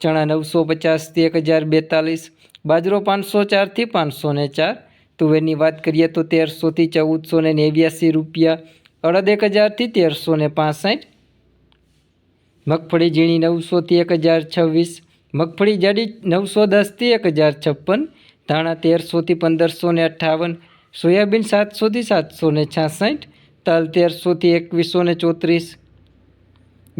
ચણા નવસો પચાસથી એક હજાર બેતાલીસ, બાજરો પાંચસો ચારથી પાંચસો ને ચાર. તુવેરની વાત કરીએ તો તેરસોથી ચૌદસો ને નેવ્યાસી રૂપિયા, અડદ એક હજારથી તેરસો ને પાસઠ. મગફળી ઝીણી નવસોથી એક હજાર છવ્વીસ, મગફળી જાડી નવસો દસથી એક હજાર છપ્પન, ધાણા તેરસોથી પંદરસો ને અઠ્ઠાવન, સોયાબીન સાતસોથી સાતસો ને છાસઠ, તલ તેરસોથી એકવીસો ને ચોત્રીસ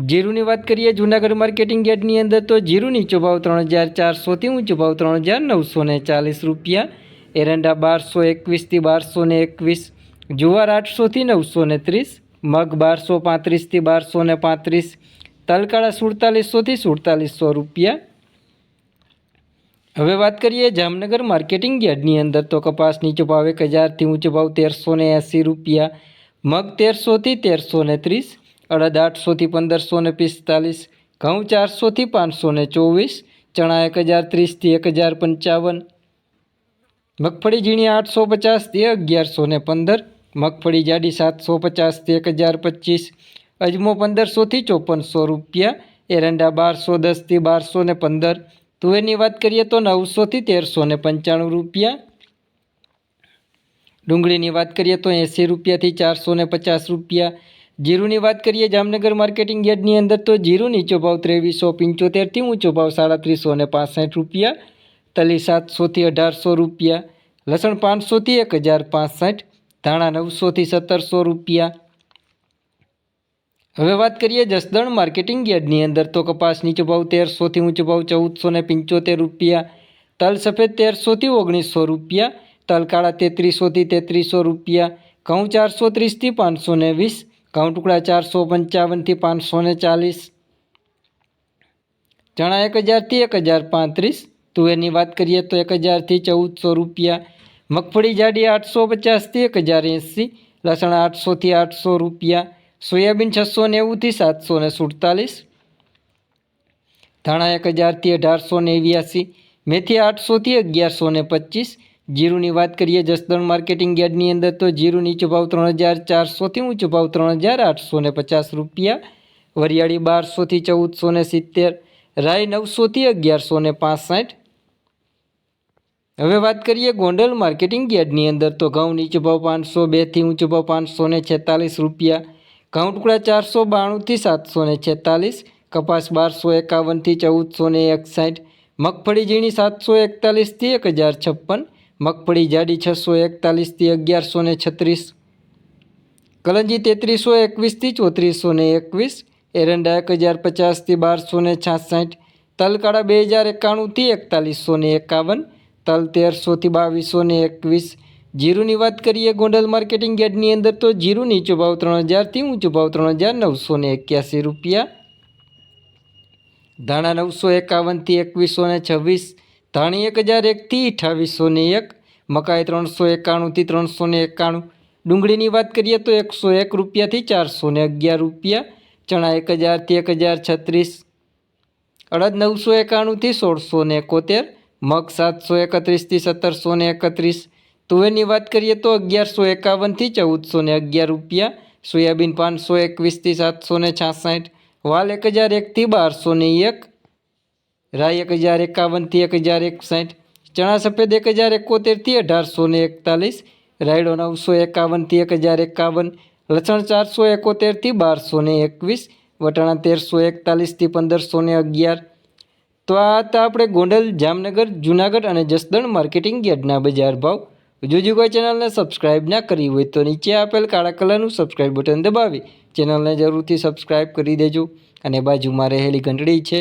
જીરુની વાત કરીએ, જૂનાગઢ માર્કેટિંગ યાર્ડની અંદર તો જીરું નીચો ત્રણ હજાર ચારસોથી ઊંચો ભાવ ત્રણ હજાર નવસો ને ચાલીસ રૂપિયા, એરંડા બારસો એકવીસથી બારસો ને એકવીસ, જુવાર આઠસોથી નવસો ને ત્રીસ, મગ બારસો પાંત્રીસથી બારસો ને પાંત્રીસ, તલકાળા સુડતાલીસોથી સુડતાલીસો રૂપિયા. હવે વાત કરીએ જામનગર માર્કેટિંગ યાર્ડની અંદર તો કપાસ નીચો ભાવ એક હજારથી ઊંચો ભાવ તેરસો એંસી રૂપિયા, મગ તેરસોથી તેરસો ને ત્રીસ અડદ આઠસોથી પંદરસો ને પિસ્તાલીસ, ઘઉં ચારસોથી પાંચસો ને ચોવીસ, ચણા એક હજાર ત્રીસથી એક હજાર પંચાવન, મગફળી ઝીણી આઠસો પચાસથી અગિયારસો ને પંદર, મગફળી જાડી સાતસો પચાસથી એક હજાર પચીસ, અજમો પંદરસોથી ચોપનસો રૂપિયા, એરંડા બારસો દસથી બારસો ને પંદર, તુવેરની વાત કરીએ તો નવસોથી તેરસો ને પંચાણું રૂપિયા, ડુંગળીની વાત કરીએ તો એંસી રૂપિયાથી ચારસો ને પચાસ રૂપિયા જીરુની વાત કરીએ, જામનગર માર્કેટિંગ યાર્ડની અંદર તો જીરું નીચો ભાવ ત્રેવીસો પંચોતેરથી ઊંચો ભાવ સાડત્રીસો ને પાસઠ રૂપિયા, તલી સાતસોથી અઢારસો રૂપિયા, લસણ પાંચસોથી એક હજાર પાસઠ, ધાણા નવસોથી સત્તરસો રૂપિયા. હવે વાત કરીએ જસદણ માર્કેટિંગ યાર્ડની અંદર તો કપાસ નીચો ભાવ તેરસોથી ઊંચો ભાવ ચૌદસો ને પંચોતેર રૂપિયા, તલ સફેદ તેરસોથી ઓગણીસો રૂપિયા, તલ કાળા તેત્રીસોથી તેત્રીસો રૂપિયા, ઘઉં ચારસો ત્રીસથી પાંચસો ને વીસ ઘઉં ટુકડા ચારસો પંચાવનથી પાંચસો ને ચાલીસ. ચણા એક હજારથી એક હજાર પાંત્રીસ. તુવેરની વાત કરીએ તો એક હજારથી ચૌદસો રૂપિયા. મગફળી જાડી આઠસો પચાસથી એક હજાર એંસી. લસણ આઠસોથી આઠસો રૂપિયા. સોયાબીન છસો નેવુંથી સાતસો ને સુડતાલીસ. ધાણા એક હજારથી અઢારસો નેવ્યાસી મેથી આઠસોથી અગિયારસો ને પચીસ. જીરુની વાત કરીએ જસદણ માર્કેટિંગ યાર્ડની અંદર, તો જીરું નીચો ભાવ ત્રણ હજાર ચારસોથી ઊંચો ભાવ ત્રણ હજાર આઠસો ને પચાસ રૂપિયા, વરિયાળી બારસોથી ચૌદસો ને સિત્તેર રાય નવસોથી અગિયારસો ને પાસઠ. હવે વાત કરીએ ગોંડલ માર્કેટિંગ યાર્ડની અંદર, તો ઘઉં નીચો ભાવ પાંચસો બેથી ઊંચો ભાવ પાંચસો ને છેતાલીસ રૂપિયા, ઘઉં ટુકડા ચારસો બાણુંથી સાતસો ને છેતાલીસ, કપાસ બારસો એકાવનથી ચૌદસો ને એકસાઠ, મગફળી ઝીણી સાતસો એકતાલીસથી એક હજાર છપ્પન મગફળી જાડી છસો એકતાલીસથી અગિયારસો ને છત્રીસ. કલંજી તેત્રીસો એકવીસથી ચોત્રીસો ને એકવીસ. એરંડા એક હજાર પચાસથી બારસો ને છાસઠ. તલકાળા બે હજાર એકાણુંથી એકતાલીસો ને એકાવન. તલ તેરસોથી બાવીસો ને એકવીસ. જીરુની વાત કરીએ ગોંડલ માર્કેટિંગ યાર્ડની અંદર તો જીરું નીચો ભાવ ત્રણ હજારથી ઊંચો ભાવ ત્રણ હજાર નવસો ને એક્યાસી રૂપિયા. ધાણા નવસો એકાવનથી એકવીસો ને છવ્વીસ. ધાણી એક હજાર એકથી અઠાવીસો ને એક. મકાઈ ત્રણસો એકાણુંથી ત્રણસો ને એકાણું. ડુંગળીની વાત કરીએ તો એકસો એક રૂપિયાથી ચારસો ને અગિયાર રૂપિયા, ચણા એક હજારથી એક હજાર છત્રીસ, અડદ નવસો એકાણુંથી સોળસો ને એકોતેર, મગ સાતસો એકત્રીસથી સત્તરસો ને એકત્રીસ. તુવેરની વાત કરીએ તો અગિયારસો એકાવનથી ચૌદસો ને અગિયાર રૂપિયા, સોયાબીન પાંચસો એકવીસથી સાતસો ને છાસઠ, વાલ એક હજાર એકથી બારસો ને એક રાય એક હજાર એકાવનથી એક હજાર એકસાઠ ચણા સફેદ એક હજાર એકોતેરથી અઢારસો ને એકતાલીસ, રાયડો નવસો એકાવનથી એક હજાર એકાવન, લસણ ચારસો એકોતેરથી બારસો ને એકવીસ, વટાણા તેરસો એકતાલીસથી પંદરસો ને અગિયાર. તો આ હતા આપણે ગોંડલ, જામનગર, જુનાગઢ અને જસદણ માર્કેટિંગ યાર્ડના બજાર ભાવ. જો જો કોઈ ચેનલને સબસ્ક્રાઇબ ના કરી હોય તો નીચે આપેલ કાળા કલરનું સબસ્ક્રાઇબ બટન દબાવી. ચેનલને જરૂરથી સબસ્ક્રાઇબ કરી દેજો. અને બાજુમાં રહેલી ઘંટડી છે.